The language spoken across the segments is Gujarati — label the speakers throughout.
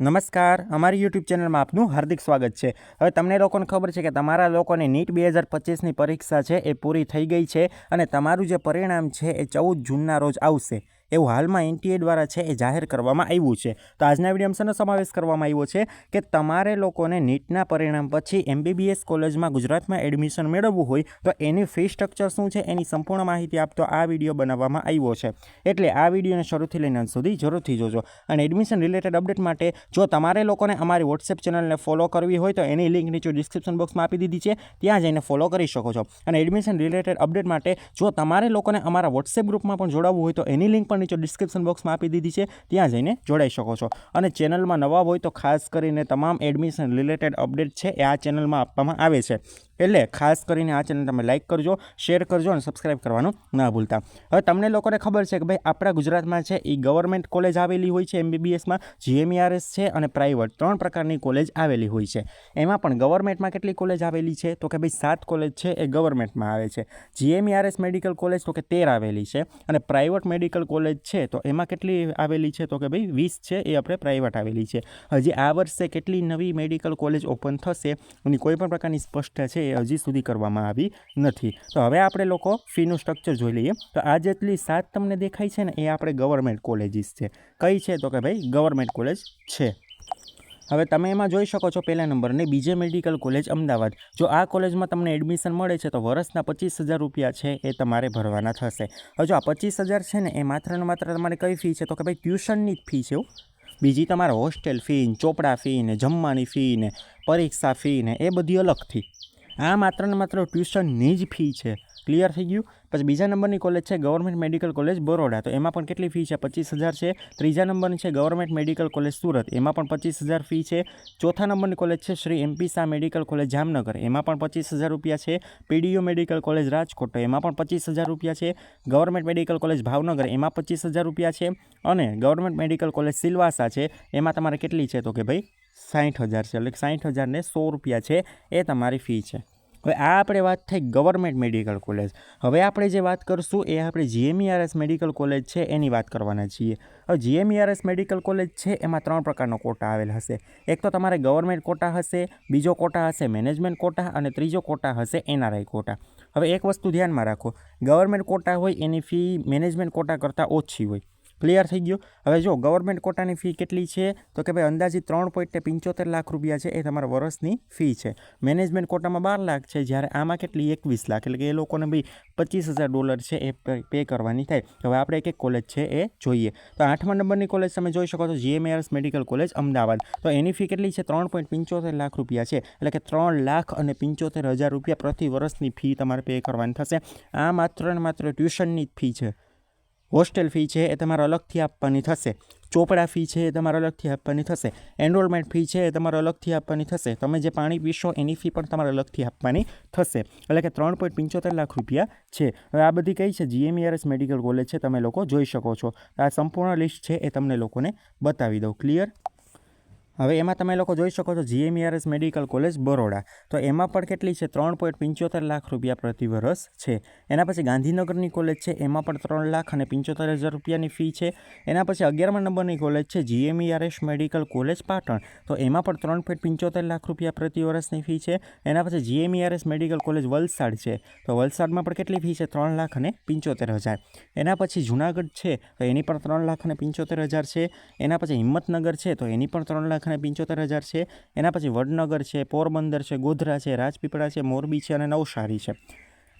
Speaker 1: નમસ્કાર, અમારી યુટ્યુબ ચેનલમાં આપનું હાર્દિક સ્વાગત છે. હવે તમને લોકોને ખબર છે કે તમારા લોકોની નીટ બે હજાર પચીસની પરીક્ષા છે, એ પૂરી થઈ ગઈ છે અને તમારું જે પરિણામ છે, એ ચૌદ જૂનના રોજ આવશે. એવું હાલમાં એનટીએ દ્વારા છે એ જાહેર કરવામાં આવ્યું છે. તો આજના વિડીયોમાં સમાવેશ કરવામાં આવ્યો છે કે તમારે લોકોને નીટના પરિણામ પછી એમબીબીએસ કોલેજમાં ગુજરાતમાં એડમિશન મેળવવું હોય તો એની ફી સ્ટ્રક્ચર શું છે એની સંપૂર્ણ માહિતી આપતો આ વીડિયો બનાવવામાં આવ્યો છે. એટલે આ વિડીયોને શરૂથી લઈને અંત સુધી જરૂરથી જોજો. અને એડમિશન રિલેટેડ અપડેટ માટે જો તમારે લોકોને અમારી વોટ્સએપ ચેનલને ફોલો કરવી હોય તો એની લિંક નીચે ડિસ્ક્રિપ્શન બોક્સમાં આપી દીધી છે. ત્યાં જઈને ફોલો કરી શકો છો. અને એડમિશન રિલેટેડ અપડેટ માટે જો તમારે લોકોને અમારા વોટ્સએપ ગ્રુપમાં પણ જોડાવવું હોય તો એની લિંક પણ નીચે ડિસ્ક્રિપ્શન બોક્સમાં આપી દીધી છે, ત્યાં જઈને જોડાઈ શકો છો. અને ચેનલમાં નવા હોય તો ખાસ કરીને તમામ એડમિશન રિલેટેડ અપડેટ છે એ આ ચેનલમાં આપવામાં આવે છે. એટલે ખાસ કરીને આ ચેનલ તમે લાઇક કરજો શેર કરજો અને સબસ્ક્રાઇબ કરવાનું ના ભૂલતા. હવે તમને લોકોને ખબર છે કે ભાઈ આપણા ગુજરાતમાં છે એ ગવર્મેન્ટ કોલેજ આવેલી હોય છે એમબીબીએસમાં જીએમઈઆરએસ છે અને પ્રાઇવેટ ત્રણ પ્રકારની કોલેજ આવેલી હોય છે. એમાં પણ ગવર્મેન્ટમાં કેટલી કોલેજ આવેલી છે? તો કે ભાઈ સાત કોલેજ છે એ ગવર્મેન્ટમાં આવે છે. જીએમઈઆરએસ મેડિકલ કોલેજ તો કે તેર આવેલી છે અને પ્રાઇવેટ મેડિકલ કોલેજ છે તો એમાં કેટલી આવેલી છે? તો કે ભાઈ વીસ છે એ આપણે પ્રાઇવેટ આવેલી છે. હજી આ વર્ષે કેટલી નવી મેડિકલ કોલેજ ઓપન થશે એની કોઈ પણ પ્રકારની સ્પષ્ટ છે એ હજી સુધી કરવામાં આવી નથી. તો હવે આપણે લોકો ફીનું સ્ટ્રક્ચર જોઈ લઈએ. તો આ જેટલી સાત તમને દેખાય છે ને, એ આપણે ગવર્મેન્ટ કોલેજીસ છે. કઈ છે તો કે ભાઈ ગવર્મેન્ટ કોલેજ છે. હવે તમે એમાં જોઈ શકો છો પહેલા નંબરની બીજે મેડિકલ કોલેજ અમદાવાદ. જો આ કોલેજમાં તમને એડમિશન મળે છે, તો વર્ષના પચીસ હજાર રૂપિયા છે એ તમારે ભરવાના થશે. હવે જો આ પચીસ હજાર છે ને, એ માત્ર ને માત્ર તમારે કઈ ફી છે તો કે ભાઈ ટ્યુશનની જ ફી છે એવું બીજી તમારે હોસ્ટેલ ફી ચોપડા ફી ને, જમવાની ફી ને, પરીક્ષા ફી ને, એ બધી અલગથી. આ માત્ર ને માત્ર ટ્યુશનની જ ફી છે. ક્લિયર થઈ ગયું? પછી બીજા નંબરની કોલેજ છે ગવર્મેન્ટ મેડિકલ કોલેજ બરોડા. તો એમાં પણ કેટલી ફી છે? પચીસ હજાર છે. ત્રીજા નંબરની છે ગવર્મેન્ટ મેડિકલ કોલેજ સુરત. એમાં પણ પચીસ હજાર ફી છે. ચોથા નંબરની કોલેજ છે, Shri MP Shah medical college Jamnagar. એમાં પણ પચીસ હજાર રૂપિયા છે. PDU medical college Rajkot. એમાં પણ પચીસ હજાર રૂપિયા છે. Government medical college Bhavnagar. એમાં પચીસ હજાર રૂપિયા છે. અને ગવર્મેન્ટ મેડિકલ કોલેજ સિલવાસા છે. એમાં તમારે કેટલી છે? તો કે ભાઈ સાઠ હજાર છે. એટલે સાઠ હજારને સો રૂપિયા છે. એ તમારી ફી છે. હવે આ આપણે વાત થઈ ગવર્મેન્ટ મેડિકલ કોલેજ. હવે આપણે જે વાત કરશું એ આપણે જીએમઈઆરએસ મેડિકલ કોલેજ છે એની વાત કરવાના છીએ. હવે જીએમઈઆરએસ મેડિકલ કોલેજ છે એમાં ત્રણ પ્રકારનો કોટા આવેલ હશે. એક તો તમારે ગવર્મેન્ટ કોટા હશે, બીજો કોટા હશે મેનેજમેન્ટ કોટા અને ત્રીજો કોટા હશે એનઆરઆઈ કોટા. હવે એક વસ્તુ ધ્યાનમાં રાખો. ગવર્મેન્ટ કોટા હોય એની ફી મેનેજમેન્ટ કોટા કરતાં ઓછી હોય. ક્લિયર થઈ ગયું. હવે જો ગવર્મેન્ટ કોટાની ફી કેટલી છે? તો કે ભાઈ અંદાજિત ત્રણ પોઈન્ટ પંચોતેર લાખ રૂપિયા છે એ તમારા વર્ષની ફી છે. મેનેજમેન્ટ કોટામાં બાર લાખ છે, જ્યારે આમાં કેટલી? એકવીસ લાખ. એટલે કે એ લોકોને ભાઈ પચીસ હજાર ડોલર છે એ પે કરવાની થાય. હવે આપણે એક એક કોલેજ છે એ જોઈએ. તો આઠમા નંબરની કોલેજ તમે જોઈ શકો છો જીએમએઆરએસ મેડિકલ કોલેજ, અમદાવાદ. તો એની ફી કેટલી છે? ત્રણ પોઈન્ટ પંચોતેર લાખ રૂપિયા છે. એટલે કે ત્રણ લાખ અને પંચોતેર હજાર રૂપિયા પ્રતિ વર્ષની ફી તમારે પે કરવાની થશે. આ માત્ર ને માત્ર ટ્યુશનની જ ફી છે. હોસ્ટેલ ફી છે એ તમારે અલગથી આપવાની થશે. ચોપડા ફી છે એ તમારે અલગથી આપવાની થશે. એનરોલમેન્ટ ફી છે એ તમારે અલગથી આપવાની થશે. તમે જે પાણી પીશો એની ફી પણ તમારે અલગથી આપવાની થશે. એટલે કે ત્રણ પોઈન્ટ પંચોતેર લાખ રૂપિયા છે. હવે આ બધી કઈ છે? જીએમઈઆરએસ મેડિકલ કોલેજ છે, તમે લોકો જોઈ શકો છો. આ સંપૂર્ણ લિસ્ટ છે એ તમને લોકોને બતાવી દઉં. ક્લિયર? હવે એમાં તમે લોકો જોઈ શકો છો જીએમઈઆરએસ મેડિકલ કોલેજ બરોડા. તો એમાં પણ કેટલી છે? ત્રણ પોઈન્ટ પંચોતેર લાખ રૂપિયા પ્રતિ વર્ષ છે. એના પછી ગાંધીનગરની કોલેજ છે, એમાં પણ ત્રણ લાખ અને પંચોતેર હજાર રૂપિયાની ફી છે. એના પછી અગિયારમા નંબરની કોલેજ છે જીએમઈઆરએસ મેડિકલ કોલેજ પાટણ. તો એમાં પણ ત્રણ પોઈન્ટ પંચોતેર લાખ રૂપિયા પ્રતિ વર્ષની ફી છે. એના પછી જીએમઈઆરએસ મેડિકલ કોલેજ વલસાડ છે. તો વલસાડમાં પણ કેટલી ફી છે? ત્રણ લાખ અને પંચોતેર હજાર. એના પછી જુનાગઢ છે, તો એની પણ ત્રણ લાખ અને પંચોતેર હજાર છે. એના પછી હિંમતનગર છે, તો એની પણ ત્રણ લાખ અને પંચોતેર હજાર છે. એના પછી વડનગર છે, પોરબંદર છે, ગોધરા છે, રાજપીપળા છે, મોરબી છે અને નવસારી છે.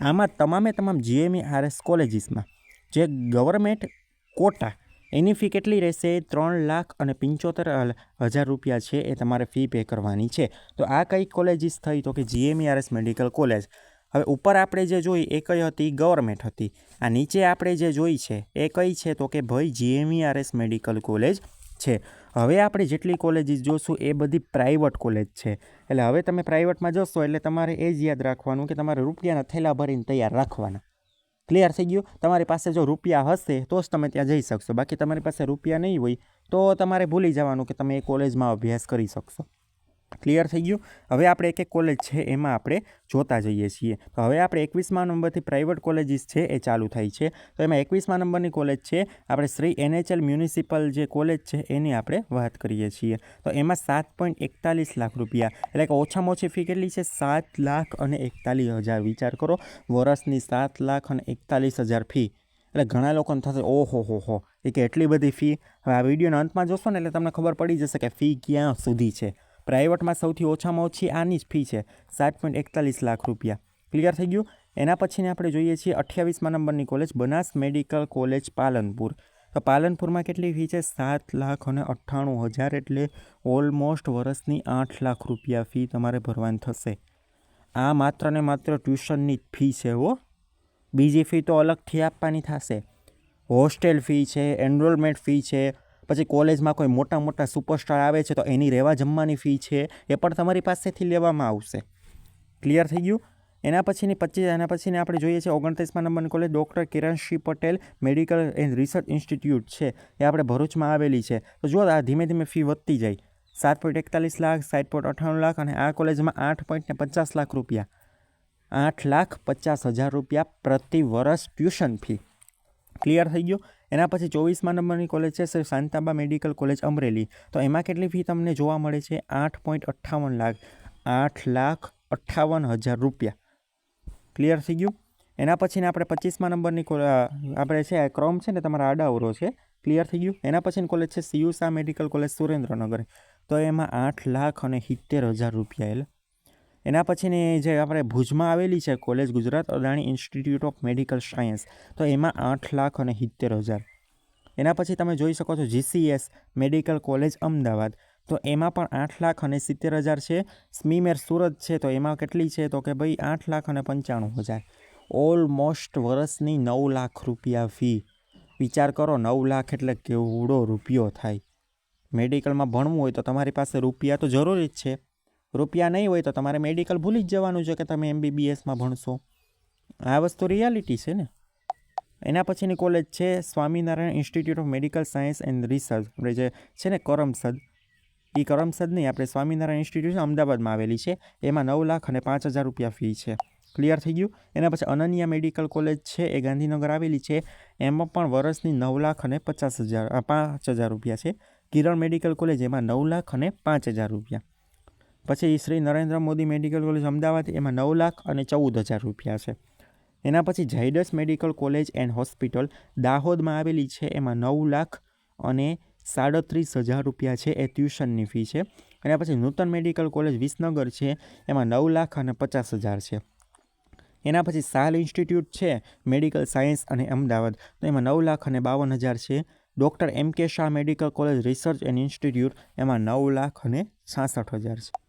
Speaker 1: આમાં તમામે તમામ જીએમઈ આરએસ કોલેજીસમાં જે ગવર્મેન્ટ કોટા, એની ફી કેટલી રહેશે? ત્રણ લાખ અને પંચોતેર હજાર રૂપિયા છે એ તમારે ફી પે કરવાની છે. તો આ કઈ કોલેજીસ થઈ? તો કે જીએમઈઆરએસ મેડિકલ કોલેજ. હવે ઉપર આપણે જે જોઈ એ કઈ હતી? ગવર્મેન્ટ હતી. આ નીચે આપણે જે જોઈ છે એ કઈ છે? તો કે ભાઈ જીએમઈઆરએસ મેડિકલ કોલેજ છે. હવે આપણે જેટલી કોલેજીસ જોશું એ બધી પ્રાઇવેટ કોલેજ છે. એટલે હવે તમે પ્રાઇવેટમાં જશો એટલે તમારે એ જ યાદ રાખવાનું કે તમારે રૂપિયાના થેલા ભરીને તૈયાર રાખવાના. ક્લિયર થઈ ગયું? તમારી પાસે જો રૂપિયા હશે તો જ તમે ત્યાં જઈ શકશો. બાકી તમારી પાસે રૂપિયા નહીં હોય તો તમારે ભૂલી જવાનું કે તમે એ કોલેજમાં અભ્યાસ કરી શકશો. ક્લિયર થઈ ગયું. હવે આપણે એક એક કોલેજ છે, એમાં આપણે જોતા જઈએ છીએ. તો હવે આપણે એકવીસમા નંબરથી પ્રાઇવેટ કોલેજીસ છે, એ ચાલુ થાય છે. તો એમાં એકવીસમા નંબરની કોલેજ છે, આપણે શ્રી એનએચએલ મ્યુનિસિપલ જે કોલેજ છે, એની આપણે વાત કરીએ છીએ. તો એમાં સાત પોઈન્ટ એકતાલીસ લાખ રૂપિયા, એટલે કે ઓછામાં ઓછી ફી કેટલી છે? સાત લાખ અને એકતાલીસ હજાર. વિચાર કરો, વર્ષની સાત લાખ અને એકતાલીસ હજાર ફી એટલે ઘણા લોકોને થશે, ઓહો હો હો કે એટલી બધી ફી હવે આ વિડીયોના અંતમાં જોશો ને એટલે તમને ખબર પડી જશે કે ફી ક્યાં સુધી છે. પ્રાઇવેટમાં સૌથી ઓછામાં ઓછી આની જ ફી છે, સાત પોઈન્ટ એકતાલીસ લાખ રૂપિયા. ક્લિયર થઈ ગયું? એના પછીને આપણે જોઈએ છીએ અઠ્યાવીસમાં નંબરની college, Banas medical college, Palanpur. તો પાલનપુરમાં કેટલી ફી છે? સાત લાખ અને અઠ્ઠાણું હજાર એટલે ઓલમોસ્ટ વર્ષની આઠ લાખ રૂપિયા ફી તમારે ભરવાની થશે. આ માત્ર ને માત્ર ટ્યુશનની જ ફી છે હો. બીજી ફી તો અલગથી આપવાની થશે. હોસ્ટેલ ફી છે, એનરોલમેન્ટ ફી છે પછી કોલેજમાં કોઈ મોટા મોટા સુપરસ્ટાર આવે છે તો એની રહેવા જમવાની ફી છે, એ પણ તમારી પાસેથી લેવામાં આવશે. ક્લિયર થઈ ગયું? એના પછીની પચીસ એના પછીને આપણે જોઈએ છીએ ઓગણત્રીસમાં નંબરની college doctor Kiransinh Patel medical and research institute છે, એ આપણે ભરૂચમાં આવેલી છે. તો જો આ ધીમે ધીમે ફી વધતી જાય. સાત પોઈન્ટ એકતાલીસ લાખ, સાત પોઈન્ટ અઠ્ઠાણું લાખ અને આ કોલેજમાં આઠ પોઈન્ટ ને પચાસ લાખ રૂપિયા. આઠ લાખ પચાસ હજાર રૂપિયા પ્રતિ વર્ષ ટ્યુશન ફી. ક્લિયર થઈ ગયું? એના પછી ચોવીસમાં નંબરની કોલેજ છે, sir Shantaba medical college Amreli. તો એમાં કેટલી ફી તમને જોવા મળે છે? આઠ પોઈન્ટ અઠ્ઠાવન લાખ. આઠ લાખ અઠ્ઠાવન હજાર રૂપિયા. ક્લિયર થઈ ગયું? એના પછીને આપણે પચીસમાં નંબરની આપણે છે, ક્રમ છે ને, તમારા આડાવરો છે. ક્લિયર થઈ ગયું? એના પછીની કોલેજ છે, સીયુસા મેડિકલ કોલેજ સુરેન્દ્રનગર. તો એમાં આઠ લાખ અને સિત્તેર હજાર રૂપિયા એટલે એના પછીની જે આપણે ભુજમાં આવેલી છે college Gujarat Adani institute of medical science તો એમાં આઠ લાખ અને સિત્તેર હજાર. એના પછી તમે જોઈ શકો છો જીસીએસ મેડિકલ કોલેજ અમદાવાદ. તો એમાં પણ આઠ લાખ અને સિત્તેર હજાર છે. સ્મીમેર સુરત છે, તો એમાં કેટલી છે? તો કે ભાઈ આઠ લાખ અને પંચાણું હજાર. ઓલમોસ્ટ વર્ષની નવ લાખ રૂપિયા ફી વિચાર કરો, નવ લાખ એટલે કેવડો રૂપિયો થાય. મેડિકલમાં ભણવું હોય તો તમારી પાસે રૂપિયા તો જરૂરી જ છે. રૂપિયા નહીં હોય તો તમારે મેડિકલ ભૂલી જ જવાનું છે કે તમે એમબીબીએસમાં ભણશો. આ વસ્તુ રિયાલિટી છે ને. એના પછીની કોલેજ છે Swaminarayan institute of medical science and research આપણે જે છે ને કરમસદ એ કરમસદ નહીં, આપણે સ્વામિનારાયણ ઇન્સ્ટિટ્યૂટ અમદાવાદમાં આવેલી છે. એમાં નવ લાખ અને પાંચ હજાર રૂપિયા ફી છે. ક્લિયર થઈ ગયું? એના પછી અનન્યા મેડિકલ કોલેજ છે, એ ગાંધીનગર આવેલી છે. એમાં પણ વર્ષની નવ લાખ અને પચાસ હજાર પાંચ હજાર રૂપિયા છે. કિરણ મેડિકલ કોલેજ એમાં નવ લાખ અને પાંચ હજાર રૂપિયા. પછી શ્રી નરેન્દ્ર મોદી મેડિકલ કોલેજ અમદાવાદ, એમાં નવ લાખ અને ચૌદ હજાર રૂપિયા છે. એના પછી Zydus medical college and hospital દાહોદમાં આવેલી છે. એમાં નવ લાખ અને સાડત્રીસ હજાર રૂપિયા છે એ ટ્યુશનની ફી છે. એના પછી નૂતન મેડિકલ કોલેજ વિસનગર છે. એમાં નવ લાખ અને પચાસ હજાર છે. એના પછી સાલ ઇન્સ્ટિટ્યૂટ છે મેડિકલ સાયન્સ અને અમદાવાદ. તો એમાં નવ લાખ અને બાવન હજાર છે. Doctor M K Shah medical college research and institute, એમાં નવ લાખ અને છાસઠ હજાર છે.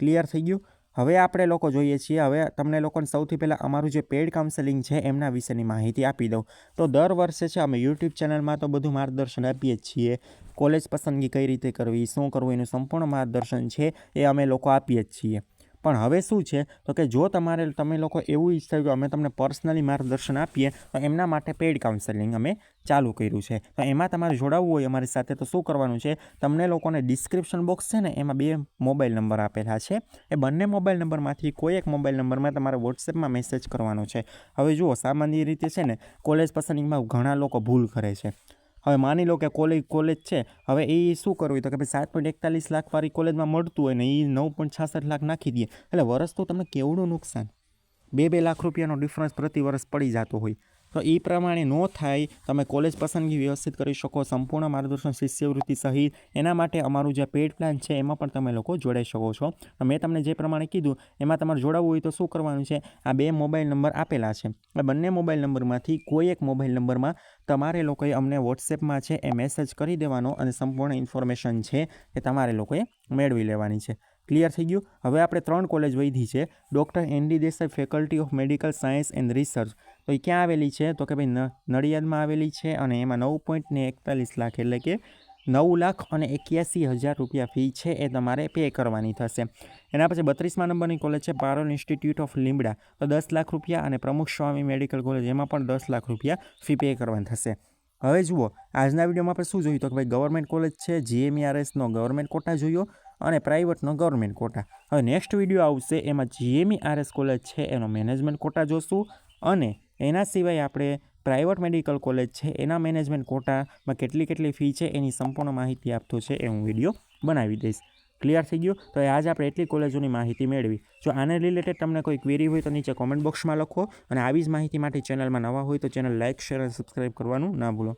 Speaker 1: ક્લિયર થઈ ગયું. હવે આપણે લોકો જોઈએ છીએ, હવે તમને લોકોને સૌથી પહેલાં અમારું જે પેડ કાઉન્સેલિંગ છે એમના વિશેની માહિતી આપી દઉં. તો દર વર્ષે છે અમે યુટ્યુબ ચેનલમાં તો બધું માર્ગદર્શન આપીએ જ છીએ. કોલેજ પસંદગી કઈ રીતે કરવી, શું કરવું, એનું સંપૂર્ણ માર્ગદર્શન છે એ અમે લોકો આપીએ જ છીએ. પણ હવે શું છે? તો કે જો તમારે તમે લોકો એવું ઈચ્છતા કે અમે તમને પર્સનલી માર્ગદર્શન આપીએ, તો એમના માટે પેઇડ કાઉન્સેલિંગ અમે ચાલુ કર્યું છે. તો એમાં તમારે જોડાવવું હોય અમારી સાથે, તો શું કરવાનું છે? તમને લોકોને ડિસ્ક્રિપ્શન બોક્સ છે ને, એમાં બે મોબાઈલ નંબર આપેલા છે. એ બંને મોબાઈલ નંબરમાંથી કોઈ એક મોબાઈલ નંબરમાં તમારે વોટ્સએપમાં મેસેજ કરવાનો છે. હવે જુઓ, સામાન્ય રીતે છે ને કોલેજ પસંદગીમાં ઘણા લોકો ભૂલ કરે છે. હવે માની લો કે કોલેજ કોલેજ છે. હવે એ શું કરવું? તો કે ભાઈ સાત પોઈન્ટ એકતાલીસ લાખવાળી કોલેજમાં મળતું હોય ને એ નવ પોઈન્ટ છાસઠ લાખ નાખી દઈએ. એટલે વર્ષ તો તમને કેવડું નુકસાન? બે બે લાખ રૂપિયાનો ડિફરન્સ પ્રતિ વર્ષ પડી જતો હોય. તો એ પ્રમાણે ન થાય, તમે કોલેજ પસંદગી વ્યવસ્થિત કરી શકો, સંપૂર્ણ માર્ગદર્શન, શિષ્યવૃત્તિ સહિત. એના માટે અમારું જે પેડ પ્લાન છે, એમાં પણ તમે લોકો જોડાઈ શકો છો. મેં તમને જે પ્રમાણે કીધું, એમાં તમારે જોડાવવું હોય તો શું કરવાનું છે? આ બે મોબાઈલ નંબર આપેલા છે. આ બંને મોબાઈલ નંબરમાંથી કોઈ એક મોબાઈલ નંબરમાં તમારે લોકોએ અમને વોટ્સએપમાં છે એ મેસેજ કરી દેવાનો અને સંપૂર્ણ ઇન્ફોર્મેશન છે એ તમારે લોકોએ મેળવી લેવાની છે. ક્લિયર થઈ ગયું? હવે આપણે ત્રણ કોલેજ વૈધી છે. Doctor N D Desai faculty of medical science and research. તો એ ક્યાં આવેલી છે? તો કે ભાઈ નડિયાદમાં આવેલી છે અને એમાં નવ પોઈન્ટ ને એકતાલીસ લાખ એટલે કે નવ લાખ અને એક્યાસી હજાર રૂપિયા ફી છે એ તમારે પે કરવાની થશે. એના પછી બત્રીસમાં નંબરની કોલેજ છે પારોલ ઇન્સ્ટિટ્યૂટ ઓફ લીમડા. તો દસ લાખ રૂપિયા અને પ્રમુખ સ્વામી મેડિકલ કોલેજ એમાં પણ દસ લાખ રૂપિયા ફી પે કરવાની થશે. હવે જુઓ, આજના વિડીયોમાં આપણે શું જોયું? તો કે ભાઈ ગવર્મેન્ટ કોલેજ છે જીએમઈઆરએસનો ગવર્મેન્ટ કોટા જોયો અને પ્રાઇવેટનો ગવર્મેન્ટ કોટા હવે નેક્સ્ટ વીડિયો આવશે, એમાં જીએમઈ આરએસ કોલેજ છે, એનો મેનેજમેન્ટ કોટા જોશું અને એના સિવાય આપણે પ્રાઇવેટ મેડિકલ કોલેજ છે, એના મેનેજમેન્ટ કોટામાં કેટલી કેટલી ફી છે, એની સંપૂર્ણ માહિતી આપતો છે એ હું વીડિયો બનાવી દઈશ. ક્લિયર થઈ ગયું? તો આજ આપણે એટલી કોલેજોની માહિતી મેળવી. જો આને રિલેટેડ તમને કોઈ ક્વેરી હોય તો નીચે કોમેન્ટ બોક્સમાં લખો અને આવી જ માહિતી માટે ચેનલમાં નવા હોય તો ચેનલ લાઇક શેર અને સબસ્ક્રાઈબ કરવાનું ના ભૂલો.